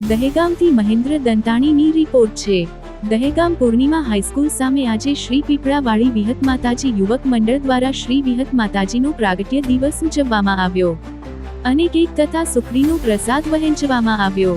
દહેગામથી Mahendra દંતાણીની report છે. દહેગામ પૂર્ણિમા high school સામે આજે શ્રી પીપળાવાળી વિહત માતાજી યુવક મંડળ દ્વારા શ્રી વિહત માતાજીનો પ્રાગટ્ય દિવસ ઉજવવામાં આવ્યો. અને કેક તથા સુખડીનો પ્રસાદ વહેંચવામાં આવ્યો.